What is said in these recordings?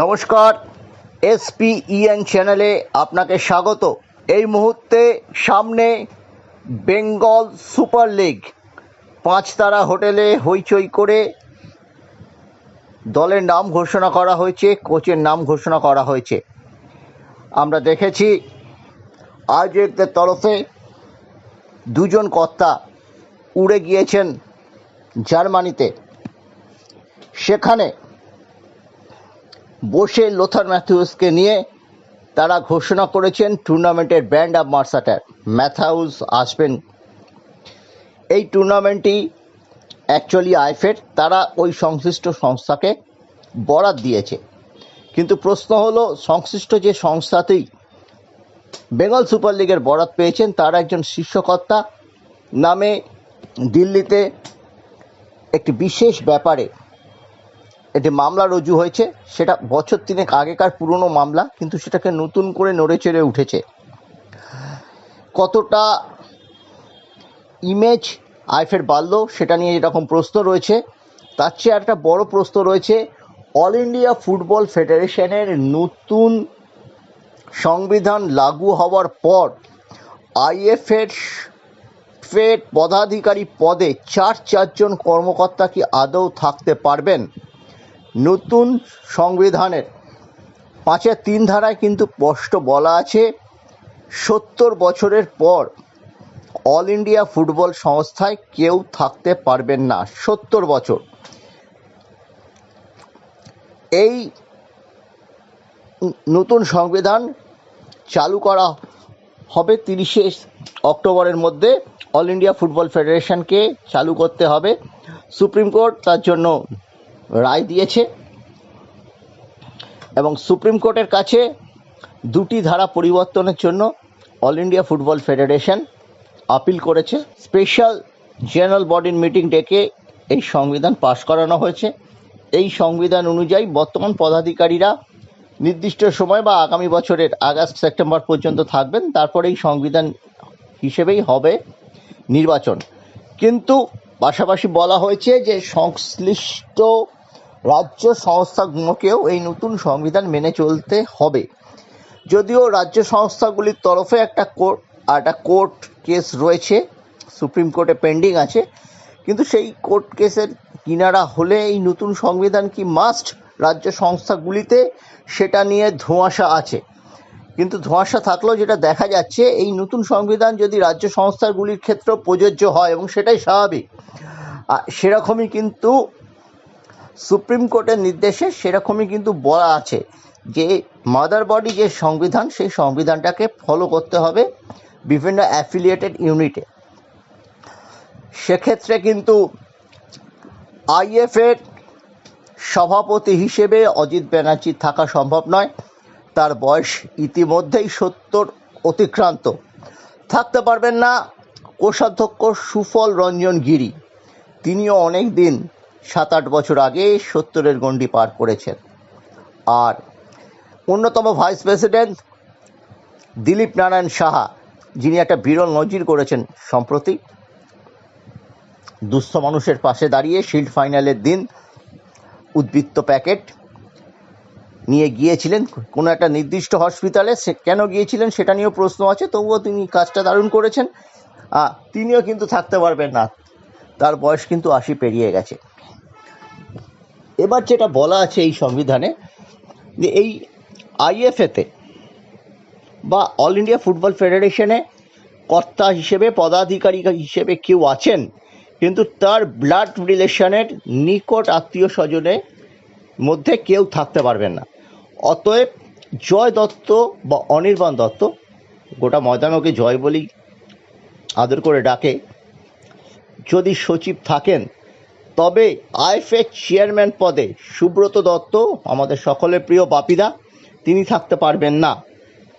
নমস্কার এসপিইএন চ্যানেলে আপনাকে স্বাগত। এই মুহূর্তে সামনে বেঙ্গল সুপার লিগ পাঁচ তারা হোটেলে হইচই করে দলের নাম ঘোষণা করা হয়েছে, কোচের নাম ঘোষণা করা হয়েছে। আমরা দেখেছি আয়োজকদের তরফে দুজন কর্তা উড়ে গিয়েছেন জার্মানিতে। সেখানে বসে লোথার ম্যাথিউসকে নিয়ে তারা ঘোষণা করেছেন টুর্নামেন্টের ব্র্যান্ড অফ মার্সাটার ম্যাথাউস আসবেন। এই টুর্নামেন্টটি অ্যাকচুয়ালি আইফের তারা ওই সংশ্লিষ্ট সংস্থাকে বরাদ দিয়েছে। কিন্তু প্রশ্ন হলো, সংশ্লিষ্ট যে সংস্থাতেই বেঙ্গল সুপার লিগের বরাত পেয়েছেন, তার একজন শীর্ষকর্তা নামে দিল্লিতে একটি বিশেষ ব্যাপারে একটি মামলা রুজু হয়েছে। সেটা বছর তিনেক আগেকার পুরনো মামলা, কিন্তু সেটাকে নতুন করে নড়ে চড়ে উঠেছে। কতটা ইমেজ আইফের বাড়লো, সেটা নিয়ে যেরকম প্রশ্ন রয়েছে। তার চেয়ে একটা বড় প্রশ্ন রয়েছে অল ইন্ডিয়া ফুটবল ফেডারেশনের নতুন সংবিধান লাগু হওয়ার পর আইএফের ফের পদাধিকারী পদে চার চারজন কর্মকর্তা কি আদৌ থাকতে পারবেন? নতুন সংবিধানের। পাঁচের তিন ধারায় কিন্তু স্পষ্ট বলা আছে, সত্তর বছরের পর অল ইন্ডিয়া ফুটবল সংস্থায় কেউ থাকতে পারবেন না, সত্তর বছর। এই নতুন সংবিধান চালু করা হবে তিরিশে অক্টোবরের মধ্যে। অল ইন্ডিয়া ফুটবল ফেডারেশনকে চালু করতে হবে। সুপ্রিম কোর্ট তার জন্য রায় দিয়েছে এবং সুপ্রিম কোর্টের কাছে দুটি ধারা পরিবর্তনের জন্য All India Football Federation appeal করেছে। স্পেশাল জেনারেল বডির মিটিং ডেকে এই সংবিধান পাশ করানো হয়েছে। এই সংবিধান অনুযায়ী বর্তমান পদাধিকারীরা নির্দিষ্ট সময় বা আগামী বছরের আগস্ট, সেপ্টেম্বর পর্যন্ত থাকবেন। তারপরে এই সংবিধান হিসেবেই হবে নির্বাচন। কিন্তু পাশাপাশি বলা হয়েছে যে সংশ্লিষ্ট রাজ্য সংস্থাগুলোকেও এই নতুন সংবিধান মেনে চলতে হবে। যদিও রাজ্য সংস্থাগুলির তরফে একটা কোর্ট একটা কোর্ট কেস রয়েছে, সুপ্রিম কোর্টে পেন্ডিং আছে, কিন্তু সেই কোর্ট কেসের কিনারা হলে এই নতুন সংবিধান কি মাস্ট রাজ্য সংস্থাগুলিতে সেটা নিয়ে ধোঁয়াশা আছে। কিন্তু ধোঁয়াশা থাকলেও যেটা দেখা যাচ্ছে, এই নতুন সংবিধান যদি রাজ্য সংস্থাগুলির ক্ষেত্রেও প্রযোজ্য হয়, এবং সেটাই স্বাভাবিক সেরকমই কিন্তু সুপ্রিম কোর্টের নির্দেশে সেরকমই কিন্তু বলা আছে যে মাদার বডি যে সংবিধান, সেই সংবিধানটাকে ফলো করতে হবে বিভিন্ন অ্যাফিলিয়েটেড ইউনিটে সেক্ষেত্রে কিন্তু আইএফের সভাপতি হিসেবে অজিত ব্যানার্জি থাকা সম্ভব নয়। তার বয়স ইতিমধ্যেই সত্তর, অতিক্রান্ত। থাকতে পারবেন না কোষাধ্যক্ষ সুফল রঞ্জন গিরি। তিনিও অনেক দিন সাত আট বছর আগে সত্তরের গণ্ডি পার করেছেন। আর অন্যতম ভাইস প্রেসিডেন্ট দিলীপ নারায়ণ সাহা, যিনি একটা বিরল নজির করেছেন সম্প্রতি, দুস্থ মানুষের পাশে দাঁড়িয়ে শিল্ড ফাইনালের দিন উদ্বৃত্ত প্যাকেট নিয়ে গিয়েছিলেন। কোনো একটা নির্দিষ্ট হসপিটালে সে কেন গিয়েছিলেন সেটা নিয়েও প্রশ্ন আছে, তবুও তিনি কাজটা দারুণ করেছেন। তিনিও কিন্তু থাকতে পারবেন না। তার বয়স কিন্তু আশি পেরিয়ে গেছে। এবার যেটা বলা আছে এই সংবিধানে, যে এই আইএফএতে বা অল ইন্ডিয়া ফুটবল ফেডারেশনে কর্তা হিসেবে, পদাধিকারী হিসেবে কেউ আছেন, কিন্তু তার ব্লাড রিলেশনের নিকট আত্মীয় স্বজনের মধ্যে কেউ থাকতে পারবেন না। অতএব জয় দত্ত বা অনির্বাণ দত্ত, গোটা ময়দান ওকে জয় বলেই আদর করে ডাকে, যদি সচিব থাকেন তবে আইএফএ চেয়ারম্যান পদে সুব্রত দত্ত, আমাদের সকলের প্রিয় বাপিদা, তিনি থাকতে পারবেন না।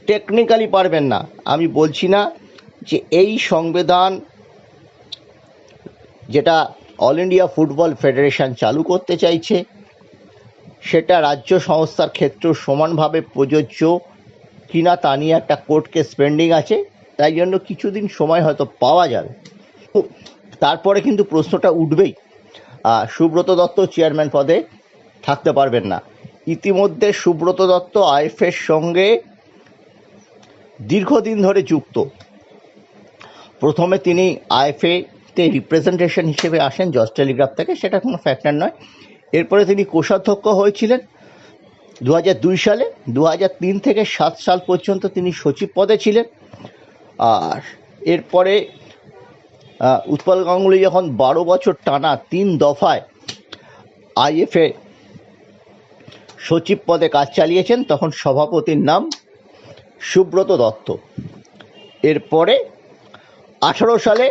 টেকনিক্যালি পারবেন না। আমি বলছি না যে এই সংবিধান যেটা অল ইন্ডিয়া ফুটবল ফেডারেশন চালু করতে চাইছে, সেটা রাজ্য সংস্থার ক্ষেত্রেও সমানভাবে প্রযোজ্য কিনা তা নিয়ে একটা কোর্ট কেস পেন্ডিং আছে, তাই জন্য কিছুদিন সময় হয়তো পাওয়া যাবে। তারপরে কিন্তু প্রশ্নটা উঠবেই। সুব্রত দত্ত চেয়ারম্যান পদে থাকতে পারবেন না। ইতিমধ্যে সুব্রত দত্ত আইএফের সঙ্গে দীর্ঘদিন ধরে যুক্ত। প্রথমে তিনি আইএফএ তে রিপ্রেজেন্টেশন হিসেবে আসেন জজ টেলিগ্রাফ থেকে। সেটা কোনো ফ্যাক্টর নয়। এরপরে তিনি কোষাধ্যক্ষ হয়েছিলেন দু দুই সালে। দু তিন থেকে সাত সাল পর্যন্ত তিনি সচিব পদে ছিলেন। আর এরপরে উৎপল গাঙ্গুলি যখন বারো বছর টানা তিন দফায় আইএফএ সচিব পদে কাজ চালিয়েছেন, তখন সভাপতির নাম সুব্রত দত্ত। এরপরে আঠারো সালে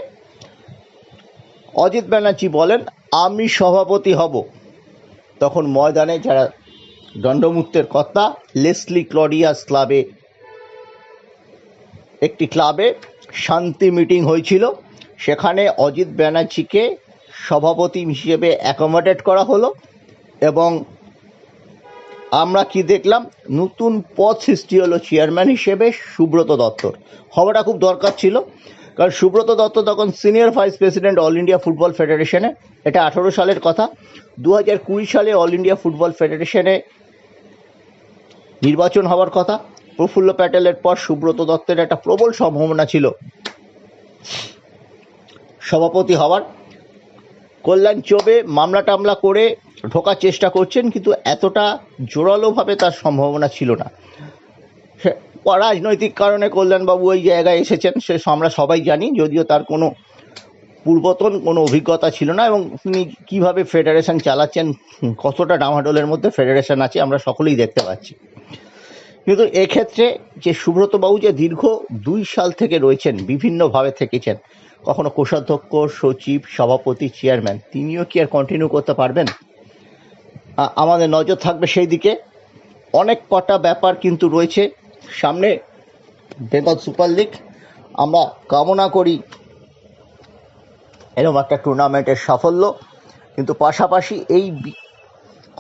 অজিত ব্যানার্জি বলেন, আমি সভাপতি হব। তখন ময়দানে যারা দণ্ডমুক্তের কর্তা, লেসলি ক্লডিয়াস ক্লাবে একটি ক্লাবে শান্তি মিটিং হয়েছিল। সেখানে অজিত ব্যানার্জিকে সভাপতি হিসেবে অ্যাকোমোডেট করা হলো এবং আমরা কি দেখলাম? নতুন পদ সৃষ্টি হলো চেয়ারম্যান হিসেবে সুব্রত দত্তর। হওয়াটা খুব দরকার ছিল, কারণ সুব্রত দত্ত তখন senior vice president All India football ফেডারেশনে এটা আঠারো সালের কথা। দু হাজার কুড়ি সালে অল ইন্ডিয়া ফুটবল ফেডারেশনে নির্বাচন হওয়ার কথা। প্রফুল্ল প্যাটেলের পর সুব্রত দত্তের একটা প্রবল সম্ভাবনা ছিল। সভাপতি হওয়ার। কল্যাণ চোবে মামলা টামলা করে ঢোকার চেষ্টা করছেন, কিন্তু এতটা জোরালোভাবে তার সম্ভাবনা ছিল না। রাজনৈতিক কারণে কল্যাণবাবু ওই জায়গায় এসেছেন, সে আমরা সবাই জানি, যদিও তার কোনো পূর্বতন কোনো অভিজ্ঞতা ছিল না, এবং তিনি কীভাবে ফেডারেশন চালাচ্ছেন, কতটা ডামাডোলের মধ্যে ফেডারেশন আছে, আমরা সকলেই দেখতে পাচ্ছি। কিন্তু এক্ষেত্রে যে সুব্রতবাবু যে দীর্ঘ দুই সাল থেকে রয়েছেন, বিভিন্নভাবে থেকেছেন কখনো কোষাধ্যক্ষ, সচিব, সভাপতি, চেয়ারম্যান, তিনিও কি আর কন্টিনিউ করতে পারবেন? আমাদের নজর থাকবে সেই দিকে। অনেক কটা ব্যাপার কিন্তু রয়েছে। সামনে বেঙ্গল সুপার লিগ, আমরা কামনা করি এরকম একটা টুর্নামেন্টের সাফল্য, কিন্তু পাশাপাশি এই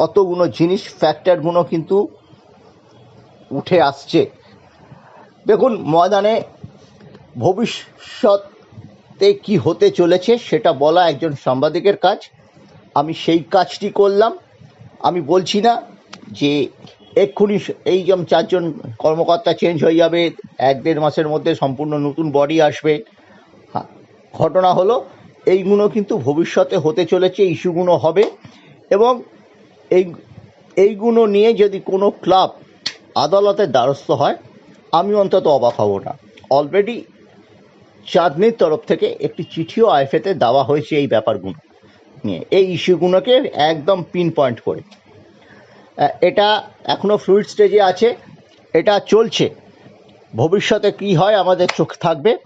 কতগুলো জিনিস ফ্যাক্টরগুলো কিন্তু উঠে আসছে। দেখুন, ময়দানে ভবিষ্যতে কি হতে চলেছে সেটা বলা একজন সাংবাদিকের কাজ। আমি সেই কাজটি করলাম। আমি বলছি না যে এক্ষুনি এই যেমন চারজন কর্মকর্তা চেঞ্জ হয়ে যাবে এক দেড় মাসের মধ্যে সম্পূর্ণ নতুন বডি আসবে। হ্যাঁ, ঘটনা হলো এইগুলো কিন্তু ভবিষ্যতে হতে চলেছে ইস্যুগুলো হবে এবং এই এইগুলো নিয়ে যদি কোনো ক্লাব আদালতের দ্বারস্থ হয় আমি অন্তত অবাক হব না। অলরেডি চাঁদনির তরফ থেকে একটি চিঠিও আইএফএতে দেওয়া হয়েছে এই ব্যাপারগুলো নিয়ে। এই ইস্যুগুলোকে একদম পিন পয়েন্ট করে। এটা এখনও ফ্লুইড স্টেজে আছে। এটা চলছে। ভবিষ্যতে কি হয় আমাদের চোখ থাকবে।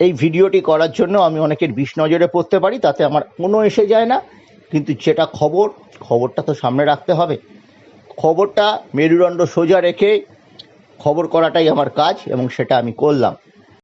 এই ভিডিওটি করার জন্য আমি অনেকের বিষ নজরে পড়তে পারি, তাতে আমার কোনো এসে যায় না। কিন্তু যেটা খবর, খবরটা তো সামনে রাখতে হবে। খবরটা মেরুদণ্ড সোজা রেখে খবর করাটাই আমার কাজ এবং সেটা আমি করলাম।